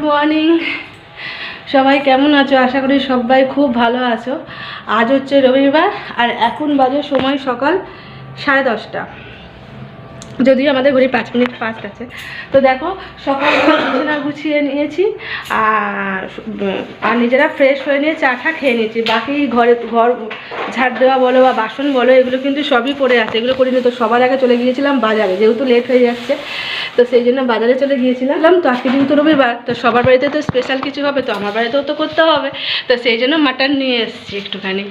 Good morning সবাই কেমন আছো? আশা করি সবাই খুব ভালো আছো। আজ হচ্ছে রবিবার, আর এখন বাজে সময় সকাল সাড়ে দশটা। যদিও আমাদের ঘড়ি পাঁচ মিনিট ফাস্ট আছে। তো দেখো, সকাল বিছানা গুছিয়ে নিয়েছি আর আর নিজেরা ফ্রেশ হয়ে নিয়ে চা টা খেয়ে নিয়েছি। বাকি ঘরে ঘর ঝাড় দেওয়া বলো বা বাসন বলো, এগুলো কিন্তু সবই পড়ে আছে। এগুলো করিনি তো, সবার আগে চলে গিয়েছিলাম বাজারে, যেহেতু লেট হয়ে যাচ্ছে। তো সেই জন্য বাজারে চলে গিয়েছিলাম। তো আজকে কিন্তু রবিবার, তো সবার বাড়িতে তো স্পেশাল কিছু হবে, তো আমার বাড়িতেও তো করতে হবে। তো সেই জন্য মাটন নিয়ে এসেছি একটুখানি।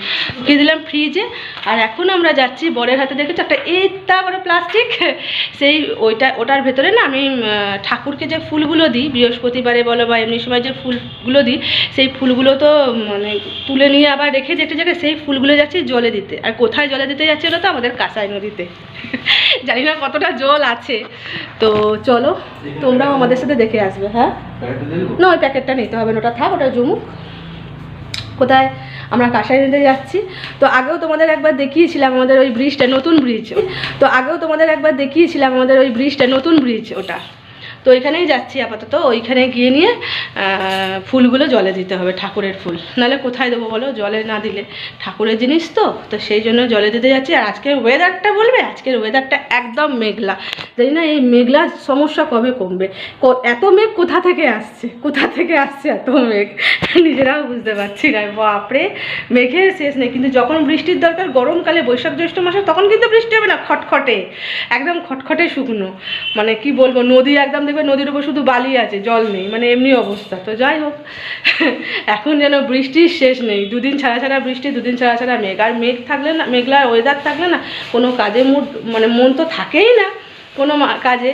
কি দিলাম ফ্রিজে আর এখন আমরা যাচ্ছি বরের হাতে, দেখেছি? একটা এটা বড় প্লাস্টিক সেই ওইটা ওটার ভেতরে না আমি ঠাকুরকে যে ফুলগুলো দিই বৃহস্পতিবারে বলো বা এমনি সময় যে ফুলগুলো দিই সেই ফুলগুলো তো মানে তুলে নিয়ে আবার রেখে যে একটা জায়গায় সেই ফুলগুলো যাচ্ছি জলে দিতে। আর কোথায় জলে দিতে যাচ্ছে ওটা তো? আমাদের কাঁসাই নদীতে। জানি না কতটা জল আছে। তো চলো তোমরাও আমাদের সাথে দেখে আসবে হ্যাঁ? না ওই প্যাকেটটা নিতে হবে না ওটা থাক ওটা জমুক। কোথায়? আমরা কাঁসাই নদীতে যাচ্ছি। তো আগেও তোমাদের একবার দেখিয়েছিলাম আমাদের ওই ব্রিজটা নতুন ব্রিজ তো আগেও তোমাদের একবার দেখিয়েছিলাম আমাদের ওই ব্রিজটা নতুন ব্রিজ ওটা। তো ওইখানেই যাচ্ছি আপাতত। ওইখানে গিয়ে নিয়ে ফুলগুলো জলে দিতে হবে, ঠাকুরের ফুল। নাহলে কোথায় দেবো বলো? জলে না দিলে ঠাকুরের জিনিস তো। তো সেই জন্য জলে দিতে যাচ্ছি। আর আজকের ওয়েদারটা বলবে? আজকের ওয়েদারটা একদম মেঘলা। জানি না এই মেঘলা সমস্যা কবে কমবে? এত মেঘ কোথা থেকে আসছে? কোথা থেকে আসছে এত মেঘ? নিজেরাও বুঝতে পারছি না। বাপরে! মেঘের শেষ নেই। কিন্তু যখন বৃষ্টির দরকার, গরমকালে বৈশাখ জ্যৈষ্ঠ মাসে, তখন কিন্তু বৃষ্টি হবে না, খটখটে। একদম খটখটে শুকনো। মানে কি বলব? নদী একদম দেখবে নদীর উপর শুধু বালি আছে, জল নেই মানে এমনি অবস্থা। তো যাই হোক, এখন যেন বৃষ্টির শেষ নেই। দুদিন ছাড়া ছাড়া বৃষ্টি, দুদিন ছাড়া ছাড়া মেঘ। আর মেঘ থাকলে না, মেঘলা ওয়েদার থাকলে না, কোনো কাজে মুড মানে মন তো থাকেই না কোনো কাজে।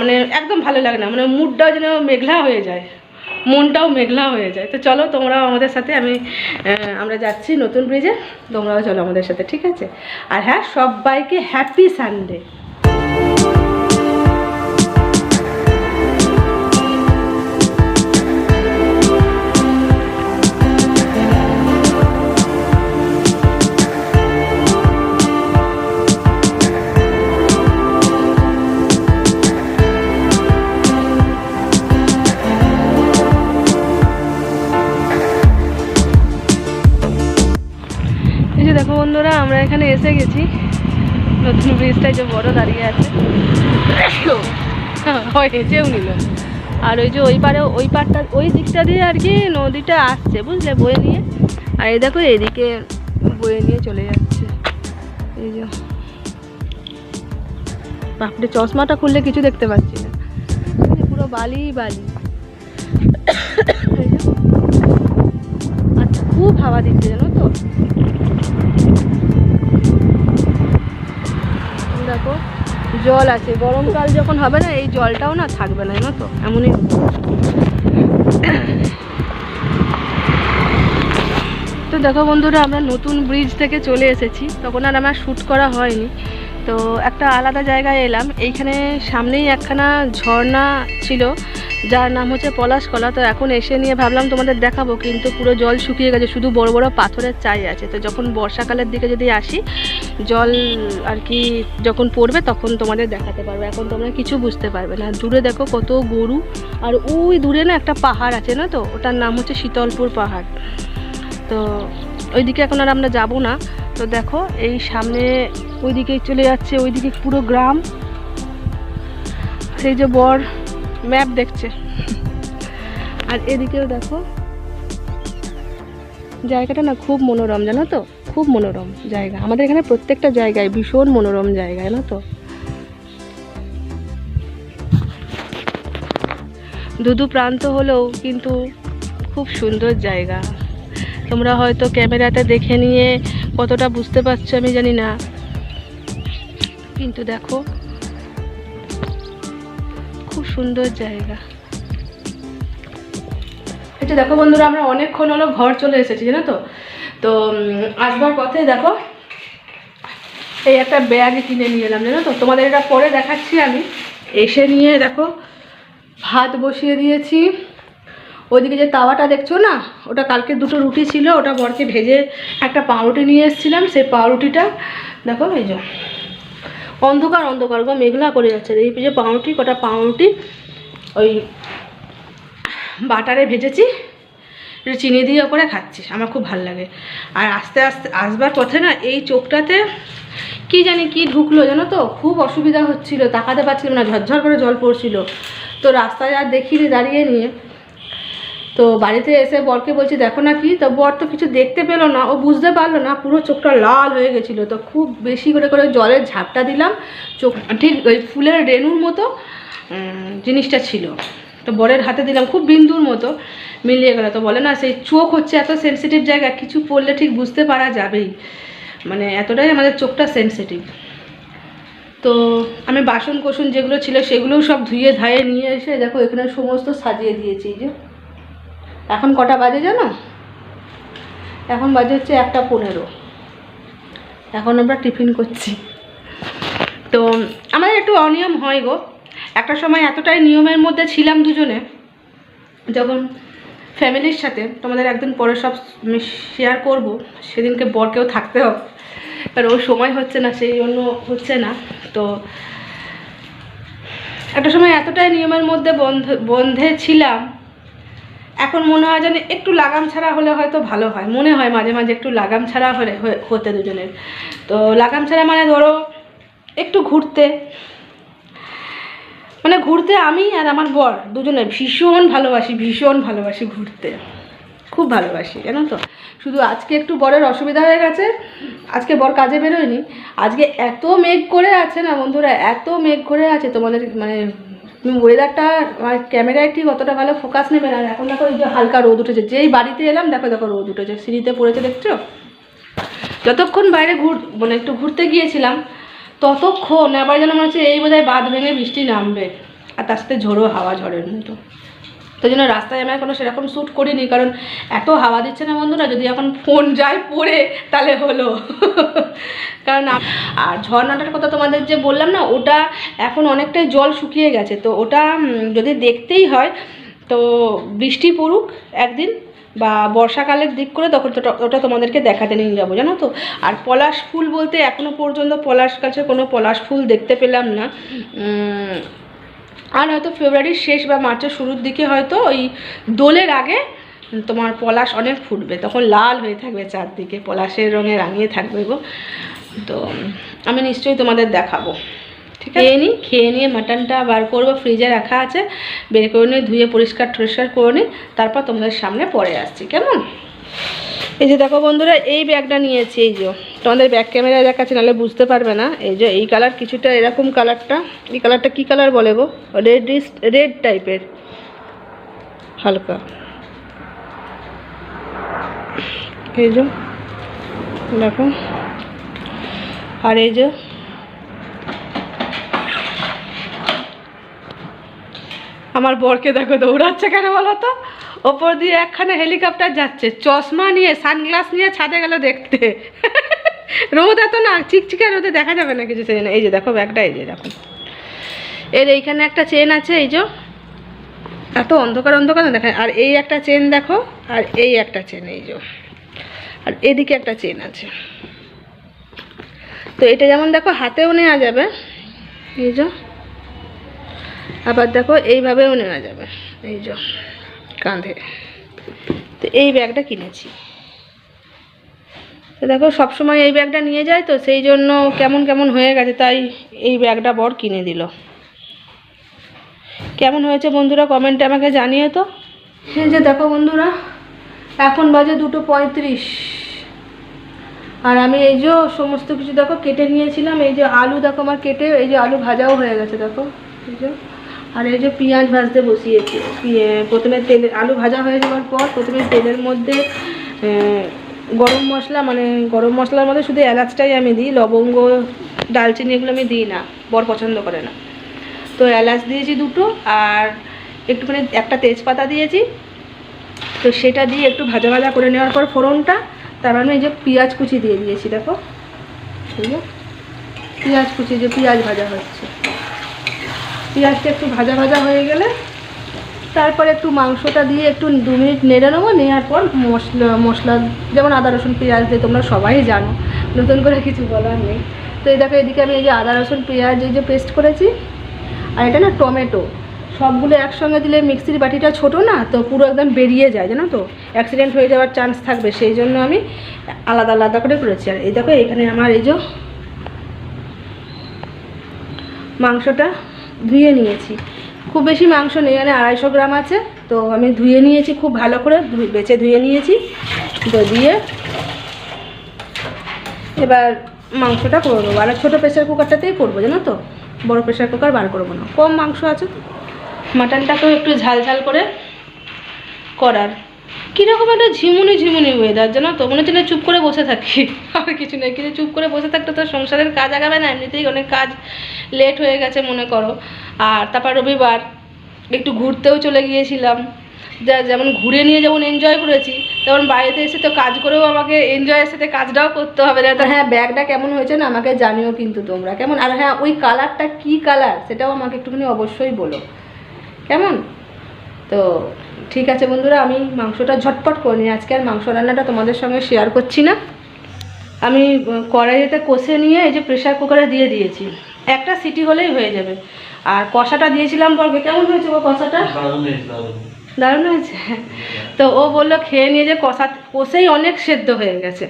মানে একদম ভালো লাগে না মানে মুডটাও যেন মেঘলা হয়ে যায়, মনটাও মেঘলা হয়ে যায়। তো চলো, তোমরাও আমাদের সাথে, আমি আমরা যাচ্ছি নতুন ব্রিজে তোমরাও চলো আমাদের সাথে, ঠিক আছে? আর হ্যাঁ সবাইকে হ্যাপি সানডে এসে গেছি। নতুন ব্রিজটাই যে বড় দাঁড়িয়ে আছে। হেঁচেও নিল। আর ওই যে ওই পারে, ওই পারটা, ওই দিকটা দিয়ে আর কি নদীটা আসছে, বুঝলে, বয়ে নিয়ে। আর এই দেখো, এদিকে বয়ে নিয়ে চলে যাচ্ছে। এই যে। বাপরে, চশমাটা খুললে কিছু দেখতে পাচ্ছি না। পুরো বালি বালি। আর খুব হাওয়া দিচ্ছে, জানো তো? জল আছে। গরমকাল যখন হবে না, এই জলটাও না থাকবে না, জানো তো? এমনই তো দেখো বন্ধুরা, আমরা নতুন ব্রিজ থেকে চলে এসেছি। তখন আর আমার শ্যুট করা হয়নি। তো একটা আলাদা জায়গায় এলাম। এইখানে সামনেই একখানা ঝর্ণা ছিল, যার নাম হচ্ছে পলাশকলা। তো এখন এসে নিয়ে ভাবলাম তোমাদের দেখাবো, কিন্তু পুরো জল শুকিয়ে গেছে, শুধু বড় বড় পাথরের চাই আছে। তো যখন বর্ষাকালের দিকে যদি আসি, জল আর কি যখন পড়বে তখন তোমাদের দেখাতে পারবে। এখন তোমরা কিছু বুঝতে পারবে না। দূরে দেখো কত গরু, আর ওই দূরে না একটা পাহাড় আছে না তো? ওটার নাম হচ্ছে শীতলপুর পাহাড়। তো ওইদিকে এখন আর আমরা যাব না। তো দেখো, এই সামনে ওইদিকে চলে যাচ্ছে, ওইদিকে পুরো গ্রাম। সেই যে বর ম্যাপ দেখছে। আর এদিকেও দেখো, জায়গাটা না খুব মনোরম, জানো তো? খুব মনোরম জায়গা। আমাদের এখানে প্রত্যেকটা জায়গায় ভীষণ মনোরম জায়গা, জানো তো? দুদু প্রান্ত হলেও কিন্তু খুব সুন্দর জায়গা। তোমরা হয়তো ক্যামেরাতে দেখে নিয়ে কতটা বুঝতে পারছ আমি জানি না। কিন্তু দেখো, খুব সুন্দর জায়গা। এটা দেখো বন্ধুরা, আমরা অনেকক্ষণ হলো ঘর চলে এসেছি, জানো তো? তো আসবার পথে দেখো, এই একটা ব্যাগ কিনে নিয়ে এলাম, জানো তো? তোমাদের এটা পরে দেখাচ্ছি আমি। এসে নিয়ে দেখো, ভাত বসিয়ে দিয়েছি। ওইদিকে যে তাওয়াটা দেখছ না, ওটা কালকে দুটো রুটি ছিল, ওটা বরকে ভেজে একটা পাউরুটি নিয়ে এসেছিলাম, সেই পাউরুটিটা দেখো এই যে, অন্ধকার অন্ধকার গো, মেঘলা করে যাচ্ছে। এই যে পাউরুটি, কটা পাউরুটি, ওই বাটারে ভেজেছি চিনি দিয়ে করে খাচ্ছি, আমার খুব ভালো লাগে। আর আস্তে আস্তে আসবার পথে না, এই চোখটাতে কি জানি কি ঢুকলো জানো তো, খুব অসুবিধা হচ্ছিল, তাকাতে পারছিলাম না, ঝরঝর করে জল পড়ছিল। তো রাস্তায় আর দেখিনি দাঁড়িয়ে নিয়ে। তো বাড়িতে এসে বরকে বলছি, দেখো না কি? তো বর তো কিছু দেখতে পেল না, ও বুঝতে পারল না, পুরো চোখটা লাল হয়ে গেছিল। তো খুব বেশি করে করে জলের ঝাপটা দিলাম, চোখ, ঠিক ওই ফুলের রেণুর মতো জিনিসটা ছিল। তো বরের হাতে দিলাম, খুব বিন্দুর মতো, মিলিয়ে গেল। তো বলে, না, সেই চোখ হচ্ছে এত সেন্সিটিভ জায়গা, কিছু পড়লে ঠিক বুঝতে পারা যাবেই। মানে এতটাই আমাদের চোখটা সেন্সিটিভ তো আমি বাসন কোসন যেগুলো ছিল, সেগুলোও সব ধুয়ে ধায়ে নিয়ে এসে দেখো, এখানে সমস্ত সাজিয়ে দিয়েছি যে। এখন কটা বাজে জানো? এখন বাজে হচ্ছে একটা পনেরো। এখন আমরা টিফিন করছি। তো আমাদের একটু অনিয়ম হয় গো। একটা সময় এতটাই নিয়মের মধ্যে ছিলাম দুজনে, যখন ফ্যামিলির সাথে, তোমাদের একদিন পরে সব শেয়ার করব, সেদিনকে বরকেও থাকতে হবে। কারণ ওর সময় হচ্ছে না, সেই জন্য হচ্ছে না। তো একটা সময় এতটাই নিয়মের মধ্যে বন্ধ, বন্ধে ছিলাম এখন মনে হয় যেন একটু লাগাম ছাড়া হলে হয়তো ভালো হয়। মনে হয় মাঝে মাঝে একটু লাগাম ছাড়া হলে হতে দুজনের। তো লাগাম ছাড়া মানে ধরো একটু ঘুরতে। মানে ঘুরতে আমি আর আমার বর দুজনে ভীষণ ভালোবাসি ভীষণ ভালোবাসি ঘুরতে। খুব ভালোবাসি, জানো তো? শুধু আজকে একটু বরের অসুবিধা হয়ে গেছে, আজকে বর কাজে বেরোয়নি। আজকে এত মেঘ করে আছে না বন্ধুরা, এত মেঘ করে আছে তোমাদের মানে ওয়েদারটা মানে ক্যামেরায় ঠিক অতটা ভালো ফোকাস নেবে না। এখন দেখো এই যে হালকা রোদ উঠেছে। যেই বাড়িতে এলাম, দেখো দেখো, রোদ উঠেছে। সিঁড়িতে পড়েছে, দেখছ? যতক্ষণ বাইরে ঘুর মানে একটু ঘুরতে গিয়েছিলাম, ততক্ষণ আবার যেন মনে হচ্ছে এই বোধহয় বাদ ভেঙে বৃষ্টি নামবে। আর তার সাথে ঝোড়ো হাওয়া ঝড়ের মতো। তো জন্য রাস্তায় আমি কোনো সেরকম শ্যুট করিনি, কারণ এত হাওয়া দিচ্ছে না বন্ধুরা, যদি এখন ফোন যায় পড়ে, তাহলে হলো। কারণ আর ঝর্ণাটার কথা তোমাদের যে বললাম না, ওটা এখন অনেকটাই জল শুকিয়ে গেছে। তো ওটা যদি দেখতেই হয়, তো বৃষ্টি পড়ুক একদিন, বা বর্ষাকালের দিক করে, তখন ওটা- তোমাদেরকে দেখাতে নিয়ে যাব, জানো তো? আর পলাশ ফুল বলতে এখনও পর্যন্ত পলাশ গাছে কোনো পলাশ ফুল দেখতে পেলাম না। আর হয়তো ফেব্রুয়ারির শেষ বা মার্চের শুরুর দিকে হয়তো ওই দোলের আগে তোমার পলাশ অনেক ফুটবে তখন লাল হয়ে থাকবে চারদিকে পলাশের রঙে রাঙিয়ে থাকবে গো। তো আমি নিশ্চয়ই তোমাদের দেখাবো। ঠিক আছে। খেয়ে নিই খেয়ে নিয়ে মাটনটা বার করব ফ্রিজে রাখা আছে বের করে নিয়ে ধুয়ে পরিষ্কার টরিষ্কার করে নিই তারপর তোমাদের সামনে পরে আসছি কেমন? এই যে দেখো বন্ধুরা, এই ব্যাগটা নিয়েছি, এই যে। তোমাদের ব্যাক ক্যামেরায় দেখাচ্ছে, নাহলে বুঝতে পারবে না। এই যে, এই কালার কিছুটা এরকম কালারটা এই কালারটা কি কালার বলে গো? রেড রেড টাইপের হালকা। এই যে, দেখো। আর এই যে, আমার বরকে দেখো দৌড়াচ্ছে কেন বলো তো? ওপর দিয়ে একখানে হেলিকপ্টার যাচ্ছে। চশমা নিয়ে, সানগ্লাস নিয়ে ছাদে গেল দেখতে। রোদ এত না, চিকচিকে রোদে দেখা যাবে না কিছু সেই এই যে দেখো ব্যাগটা, এই যে দেখো। এর এইখানে একটা চেন আছে, এই যে। এত অন্ধকার অন্ধকার না দেখা আর এই একটা চেন দেখো, আর এই একটা চেন, এই যে। আর এদিকে একটা চেন আছে। তো এটা যেমন দেখো, হাতেও নেওয়া যাবে। এই যে। আবার দেখো, এইভাবেও নেওয়া যাবে। এই যে। কাঁধে। তো এই ব্যাগটা কিনেছি। তো দেখো, সবসময় এই ব্যাগটা নিয়ে যায় তো, সেই জন্য কেমন কেমন হয়ে গেছে তাই এই ব্যাগটা বর কিনে দিল। কেমন হয়েছে বন্ধুরা কমেন্টে আমাকে জানিয়ে তো। এই যে দেখো বন্ধুরা, এখন বাজে দুটো পঁয়ত্রিশ। আর আমি এই যে সমস্ত কিছু দেখো, কেটে নিয়েছিলাম। এই যে আলু দেখো আমার কেটে, এই যে আলু ভাজাও হয়ে গেছে, দেখো। এই যে আর এই যে পেঁয়াজ ভাজতে বসিয়েছি। প্রথমে তেলে, আলু ভাজা হয়ে যাওয়ার পর প্রথমে তেলের মধ্যে গরম মশলা মানে গরম মশলার মধ্যে শুধু এলাচটাই আমি দিই, লবঙ্গ, ডালচিনি এগুলো আমি দিই না, বর পছন্দ করে না। তো এলাচ দিয়েছি দুটো, আর একটুখানি একটা তেজপাতা দিয়েছি। তো সেটা দিয়ে একটু ভাজা ভাজা করে নেওয়ার পর ফোড়নটা, তার মানে এই যে পেঁয়াজ কুচি দিয়ে দিয়েছি, দেখো। পেঁয়াজ কুচি যে পেঁয়াজ ভাজা হচ্ছে। পেঁয়াজটা একটু ভাজা ভাজা হয়ে গেলে, তারপরে একটু মাংসটা দিয়ে একটু দু মিনিট নেড়ে নেব নেওয়ার পর মশলা মশলা, যেমন আদা, রসুন, পেঁয়াজ দিয়ে তোমরা সবাই জানো, নতুন করে কিছু বলার নেই। তো এই দেখো, এদিকে আমি এই যে আদা, রসুন, পেঁয়াজ এই যে পেস্ট করেছি, আর এটা না টমেটো, সবগুলো একসঙ্গে দিলে মিক্সির বাটিটা ছোট না, তো পুরো একদম বেরিয়ে যায়, জানো তো? অ্যাক্সিডেন্ট হয়ে যাওয়ার চান্স থাকবে, সেই জন্য আমি আলাদা আলাদা করে করেছি। আর এই দেখো, এখানে আমার এই যে মাংসটা ধুয়ে নিয়েছি। খুব বেশি মাংস নেই, এখানে আড়াইশো গ্রাম আছে। তো আমি ধুয়ে নিয়েছি, খুব ভালো করে বেছে ধুয়ে নিয়েছি। তো দিয়ে এবার মাংসটা করে দেবো। আর ছোটো প্রেশার কুকারটাতেই করব, জানো তো? বড় প্রেশার কুকার বার করব না। কম মাংস আছে তো। মাটনটাকেও একটু ঝাল ঝাল করে করার। কীরকম একটা ঝিমুনি ঝিমুনি ওয়েদার জানো তো? মনে হচ্ছে না চুপ করে বসে থাকি। আর কিছু নেই, কিন্তু চুপ করে বসে থাকতে তো সংসারের কাজ আগাবে না, এমনিতেই অনেক কাজ লেট হয়ে গেছে মনে করো। আর তারপর রবিবার, একটু ঘুরতেও চলে গিয়েছিলাম। যা, যেমন ঘুরে নিয়ে যেমন এনজয় করেছি, তেমন বাড়িতে এসে তো কাজ করেও আমাকে এনজয়ের সাথে কাজটাও করতে হবে না। তো হ্যাঁ ব্যাগটা কেমন হয়েছে না আমাকে জানিও কিন্তু তোমরা, কেমন? আর হ্যাঁ ওই কালারটা কি কালার সেটাও আমাকে একটুখানি অবশ্যই বলো। কেমন? তো ঠিক আছে বন্ধুরা আমি মাংসটা ঝটপট করে নিই। আজকে আর মাংস রান্নাটা তোমাদের সঙ্গে শেয়ার করছি না। আমি কড়াইতে কষে নিয়ে এই যে প্রেশার কুকারে দিয়ে দিয়েছি। একটা সিটি হলেই হয়ে যাবে। আর কষাটা দিয়েছিলাম বলবে কেমন হয়েছে গো কষাটা? দারুণ হয়েছে তো ও বলল খেয়ে নিয়ে যে কষা কষেই অনেক সেদ্ধ হয়ে গেছে।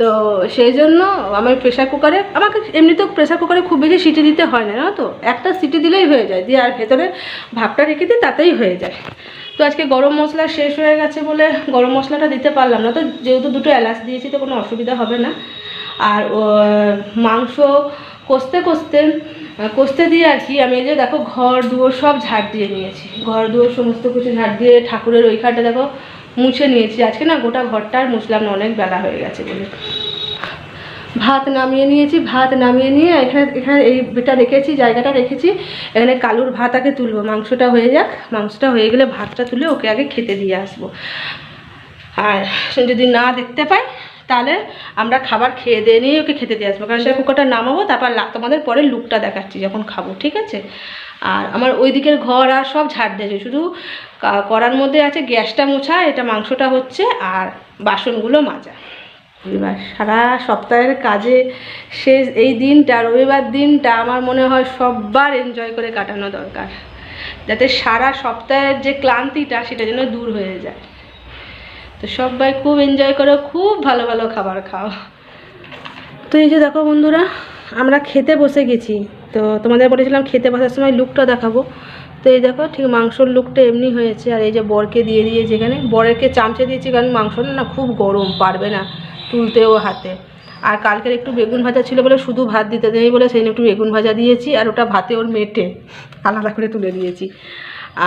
তো সেই জন্য আমি প্রেশার কুকারে আমাকে এমনিতেও প্রেশার কুকারে খুব বেশি সিটি দিতে হয় না তো? একটা সিটি দিলেই হয়ে যায়। দিয়ে আর ভেতরে ভাবটা রেখে দিই তাতেই হয়ে যায়। তো আজকে গরম মশলা শেষ হয়ে গেছে বলে গরম মশলাটা দিতে পারলাম না। তো যেহেতু দুটো এলাচ দিয়েছি তো কোনো অসুবিধা হবে না। আর মাংস কষতে কষতে কষতে দিয়ে আর কি আমি এই যে দেখো ঘর দুয়ার সব ঝাড় দিয়ে নিয়েছি। ঘর দুয়ার সমস্ত কিছু ঝাড় দিয়ে ঠাকুরের ওইখানটা দেখো মুছে নিয়েছি। আজকে না গোটা ঘরটা আর মুছলাম না, অনেক বেলা হয়ে গেছে বলে। ভাত নামিয়ে নিয়েছি, ভাত নামিয়ে নিয়ে এখানে এখানে এই বিটা রেখেছি, জায়গাটা রেখেছি। এখানে কালুর ভাত আগে তুলবো, মাংসটা হয়ে যাক। মাংসটা হয়ে গেলে ভাতটা তুলে ওকে আগে খেতে দিয়ে আসব। আর যদি না দেখতে পাই তাহলে আমরা খাবার খেয়ে দিয়ে নিয়ে ওকে খেতে দিয়ে আসব। কারণ সে কুকারটা নামাবো, তারপর তোমাদের পরে লুকটা দেখাচ্ছি যখন খাব, ঠিক আছে? আর আমার ওই দিকের ঘর আর সব ঝাড় দিয়েছে। শুধু করার মধ্যে আছে গ্যাসটা মোছা, এটা মাংসটা হচ্ছে, আর বাসনগুলো মাজা। রবিবার। সারা সপ্তাহের কাজে শেষ এই দিনটা, রবিবার দিনটা আমার মনে হয় সববার এনজয় করে কাটানো দরকার। যাতে সারা সপ্তাহের যে ক্লান্তিটা, সেটা যেন দূর হয়ে যায়। তো সবাই খুব এনজয় করো, খুব ভালো ভালো খাবার খাও। তো এই যে দেখো বন্ধুরা, আমরা খেতে বসে গেছি। তো তোমাদের বলেছিলাম খেতে বসার সময় লুকটা দেখাবো। তো এই দেখো, ঠিক মাংসর লুকটা এমনি হয়েছে। আর এই যে বরকে দিয়ে দিয়ে যেখানে বরেরকে চামচে দিয়েছি কারণ মাংসটা না খুব গরম, পারবে না। তুলতেও হাতে। আর কালকের একটু বেগুন ভাজা ছিল বলে শুধু ভাত দিতে দেয় বলে সেই একটু বেগুন ভাজা দিয়েছি আর ওটা ভাতে ওর মেটে আলাদা করে তুলে দিয়েছি।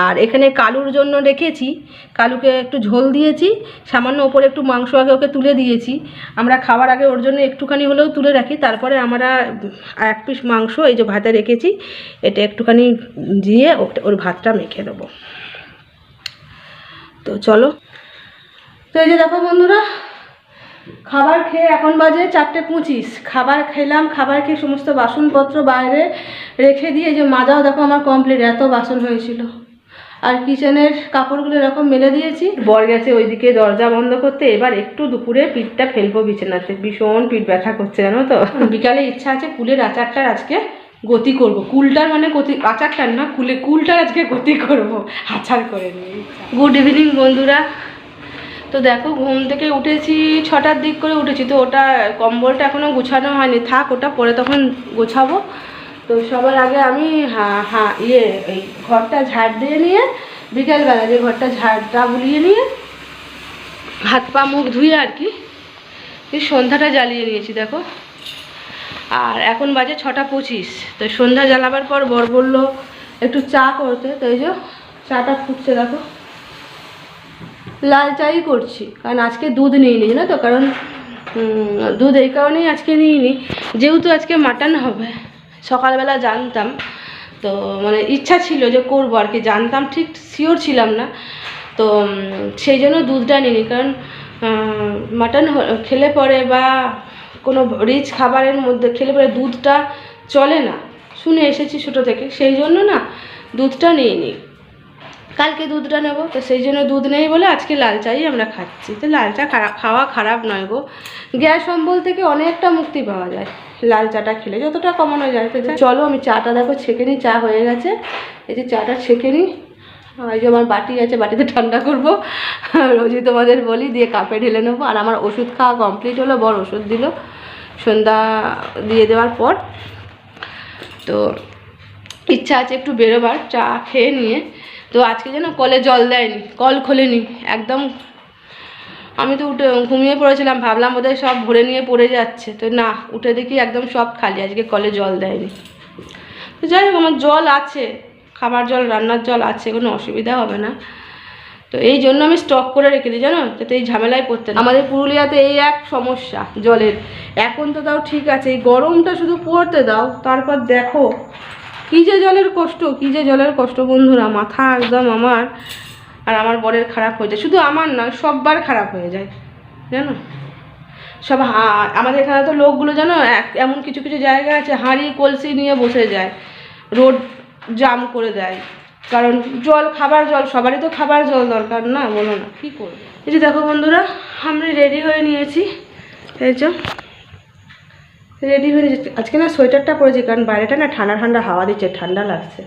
আর এখানে কালুর জন্য রেখেছি, কালুকে একটু ঝোল দিয়েছি, সামান্য ওপরে একটু মাংস আগে ওকে তুলে দিয়েছি। আমরা খাওয়ার আগে ওর জন্য একটুখানি হলেও তুলে রাখি, তারপরে আমরা এক পিস মাংস এই যে ভাতে রেখেছি, এটা একটুখানি দিয়ে ওর ভাতটা মেখে দেবো। তো চলো। তো এই যে দেখো বন্ধুরা খাবার খেয়ে এখন বাজে চারটে পঁচিশ। খাবার খেলাম, খাবার খেয়ে সমস্ত বাসনপত্র বাইরে রেখে দিয়ে যে মাজাও দেখো আমার কমপ্লিট এত বাসন হয়েছিল। আর কিচেনের কাপড়গুলো এরকম মেলে দিয়েছি। বর গেছে ওইদিকে দরজা বন্ধ করতে, এবার একটু দুপুরে পিঠটা ফেলব বিছানাতে। ভীষণ পিঠ ব্যথা করছে, জানো তো? বিকালে ইচ্ছা আছে কুলের আচারটার আজকে গতি করব। কুলটার মানে গতি, আচারটার না, কুলে, কুলটার আজকে গতি করব। আচার করে নিয়ে। গুড ইভিনিং বন্ধুরা। তো দেখো, ঘুম থেকে উঠেছি, ছটার দিক করে উঠেছি। তো ওটা কম্বলটা এখনও গুছানো হয়নি। থাক, ওটা পরে তখন গোছাবো। তো সবার আগে আমি হ্যাঁ হ্যাঁ ইয়ে এই ঘরটা ঝাড় দিয়ে নিয়ে, বিকেলবেলা যে ঘরটা ঝাড়টা বুলিয়ে নিয়ে, হাত পা মুখ ধুয়ে আর কি সন্ধ্যাটা জ্বালিয়ে নিয়েছি, দেখো। আর এখন বাজে ছটা পঁচিশ। তো সন্ধ্যা জ্বালাবার পর বর বলল, একটু চা করতে। তাই যে, চাটা ফুটছে, দেখো। লাল চাই করছি। কারণ আজকে দুধ নিইনি না তো? কারণ দুধ এই কারণেই আজকে নিইনি। যেহেতু আজকে মাটন হবে, সকালবেলা জানতাম। তো মানে ইচ্ছা ছিল যে করব আর কি, জানতাম ঠিক শিওর ছিলাম না। তো সেই জন্য দুধটা নিইনি। কারণ মাটন খেলে পরে বা কোনো রিচ খাবারের মধ্যে খেলে পরে দুধটা চলে না। শুনে এসেছি ছোটো থেকে। সেই জন্য না দুধটা নিইনি। কালকে দুধটা নেব, তো সেই জন্য দুধ নেই বলে আজকে লাল চাই আমরা খাচ্ছি। তো লাল চা খাওয়া খারাপ নয় গো। গ্যাস অম্বল থেকে অনেকটা মুক্তি পাওয়া যায়। লাল চাটা খেলে যতটা কমানো যায়। তো চলো আমি চাটা দেখো, ছেঁকে নিই, চা হয়ে গেছে। এই যে চাটা ছেঁকে নিই। এই যে আমার বাটি আছে, বাটিতে ঠান্ডা করব। রোজই তোমাদের বলি, দিয়ে কাপে ঢেলে নেব। আর আমার ওষুধ খাওয়া কমপ্লিট হলো বড় ওষুধ দিল। সন্ধ্যা দিয়ে দেওয়ার পর। তো ইচ্ছা আছে একটু বেরোবার, চা খেয়ে নিয়ে। তো আজকে যেন কলে জল দেয়নি, কল খোলেনি, একদম আমি তো উঠে ঘুমিয়ে পড়েছিলাম, ভাবলাম বোধহয় সব ভরে নিয়ে পড়ে যাচ্ছে। তো না, উঠে দেখি একদম সব খালি, আজকে কলে জল দেয়নি। তো যাই হোক, আমার জল আছে, খাবার জল, রান্নার জল আছে, কোনো অসুবিধা হবে না। তো এই জন্য আমি স্টক করে রেখে দিই, জানো? যাতে এই ঝামেলায় পড়তে না আমাদের পুরুলিয়াতে এই এক সমস্যা, জলের। এখন তো তাও ঠিক আছে, এই গরমটা শুধু পড়তে দাও, তারপর দেখো কী যে জলের কষ্ট কী যে জলের কষ্ট বন্ধুরা মাথা একদম আমার আর আমার বরের খারাপ হয়ে যায়। শুধু আমার না সববার খারাপ হয়ে যায় জানো? সব আমাদের এখানে তো লোকগুলো জানো এক- এমন কিছু কিছু জায়গা আছে হাঁড়ি কলসি নিয়ে বসে যায় রোড জাম করে দেয়। কারণ জল খাবার জল সবারই তো খাবার জল দরকার না বলো না। কী করব? এই যে দেখো বন্ধুরা আমরা রেডি হয়ে নিয়েছি এই রেডি হয়ে নিয়েছি আজকে না সোয়েটারটা পরেছি, কারণ বাইরেটা না ঠান্ডা ঠান্ডা হাওয়া দিচ্ছে, ঠান্ডা লাগছে।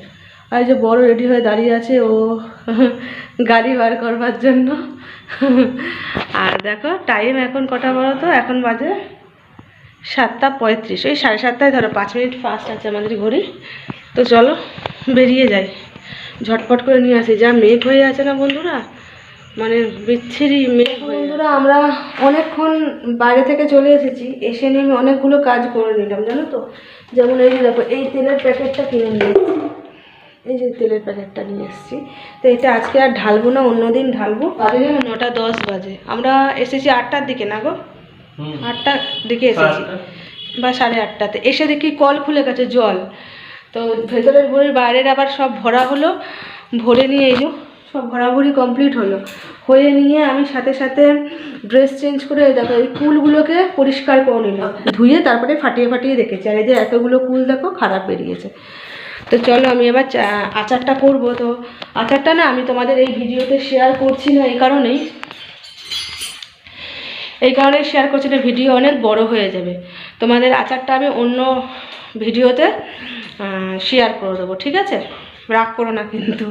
আর যে বড় রেডি হয়ে দাঁড়িয়ে আছে, ও গাড়ি বার করবার জন্য। আর দেখো টাইম এখন কটা বলো তো? এখন বাজে সাতটা পঁয়ত্রিশ। ওই সাড়ে সাতটায় ধরো, পাঁচ মিনিট ফাস্ট আছে আমাদের ঘড়ি। তো চলো, বেরিয়ে যাই। ঝটপট করে নিয়ে আসি। যা মেঘ হয়ে আছে না বন্ধুরা মানে বিচ্ছিরি মেঘ বন্ধুরা আমরা অনেকক্ষণ বাইরে থেকে চলে এসেছি। এসে নিয়ে আমি অনেকগুলো কাজ করে নিলাম জানো তো? যেমন এই যে দেখো এই তেলের প্যাকেটটা কিনে নিয়ে এসেছি। এই যে তেলের প্যাকেটটা নিয়ে এসেছি। তো এটা আজকে আর ঢালবো না অন্যদিন ঢালবো। বাজে নটা দশ বাজে। আমরা এসেছি আটটার দিকে না গো? আটটার দিকে এসেছি। বা সাড়ে আটটাতে। এসে দেখি কল খুলে গেছে জল। তো ভেতরের বইয়ের বাইরের আবার সব ভরা হলো। ভরে নিয়ে এই যে সব ভরাভরি কমপ্লিট হলো। হয়ে নিয়ে আমি সাথে সাথে ড্রেস চেঞ্জ করে দেখো, এই কুলগুলোকে পরিষ্কার করে নিলাম। ধুয়ে তারপরে ফাটিয়ে ফাটিয়ে রেখেছি। আর এই যে এতগুলো কুল দেখো, খারাপ বেরিয়েছে। তো চলো আমি এবার আচারটা করব। তো আচারটা না আমি তোমাদের এই ভিডিওতে শেয়ার করছি না, এই কারণেই। এই কারণে শেয়ার করছি না, ভিডিও অনেক বড় হয়ে যাবে। তোমাদের আচারটা আমি অন্য ভিডিওতে শেয়ার করে দেবো, ঠিক আছে? রাগ করো না কিন্তু।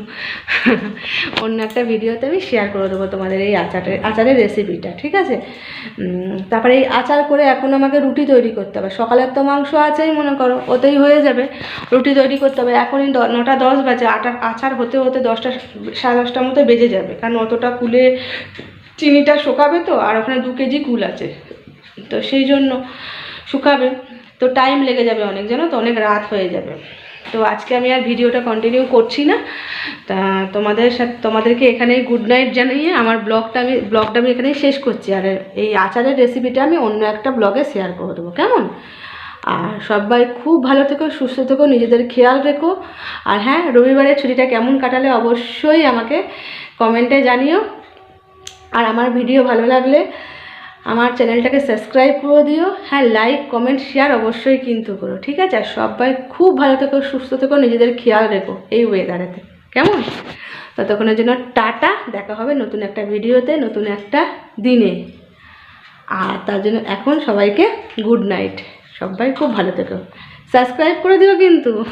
অন্য একটা ভিডিওতে আমি শেয়ার করে দেবো তোমাদের এই আচারের আচারের রেসিপিটা ঠিক আছে? তারপরে এই আচার করে এখন আমাকে রুটি তৈরি করতে হবে। সকালের তো মাংস আছেই মনে করো, ওতেই হয়ে যাবে। রুটি তৈরি করতে হবে। এখনই নটা দশ বাজে, আটার আচার হতে হতে দশটা সাড়ে দশটার মতো বেজে যাবে। কারণ অতটা কুলে চিনিটা শুকাবে তো, আর ওখানে দু কেজি কুল আছে। তো সেই জন্য শুকাবে। তো টাইম লেগে যাবে অনেক, জানো তো? অনেক রাত হয়ে যাবে। তো আজকে আমি আর ভিডিওটা কন্টিনিউ করছি না। তা তোমাদের সাথে, তোমাদেরকে এখানেই গুড নাইট জানিয়ে আমার ব্লগটা আমি ব্লগটা আমি এখানেই শেষ করছি। আর এই আচারের রেসিপিটা আমি অন্য একটা ব্লগে শেয়ার করে দেবো, কেমন? আর সবাই খুব ভালো থেকো, সুস্থ থেকো, নিজেদের খেয়াল রেখো। আর হ্যাঁ রবিবারের ছুটিটা কেমন কাটালে অবশ্যই আমাকে কমেন্টে জানিও। আর আমার ভিডিও ভালো লাগলে আমার চ্যানেলটাকে সাবস্ক্রাইব করে দিও। হ্যাঁ লাইক কমেন্ট শেয়ার অবশ্যই কিন্তু করো, ঠিক আছে? আর সবাই খুব ভালো থেকো, সুস্থ থেকো, নিজেদের খেয়াল রেখো এই ওয়েদারেতে কেমন? ততক্ষণের জন্য টাটা, দেখা হবে নতুন একটা ভিডিওতে নতুন একটা দিনে। আর তার জন্য এখন সবাইকে গুড নাইট সবাই খুব ভালো থেকো। সাবস্ক্রাইব করে দিও কিন্তু।